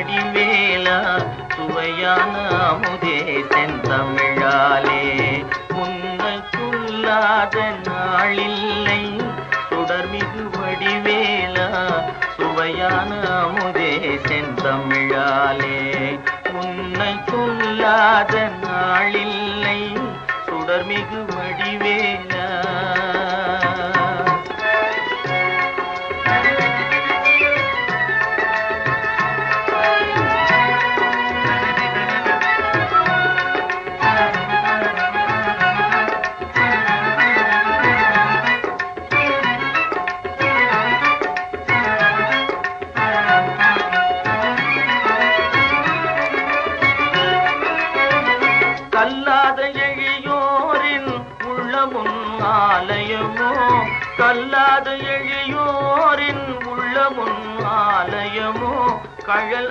அடிவேலா சுவையான அமுதே செந்தமிழாலே. முன்னர் சொல்லாத நாளில்லை சுடர்மிகு வடிவேலா சுவையான அமுதே செந்தமிழாலே. உன்னை சொல்லாத நாளில்லை சுடர்மிகு வடிவே உள்ளமும் ஆலயமோ கல்லாத எழியோரின் உள்ளமும் ஆலயமோ கழல்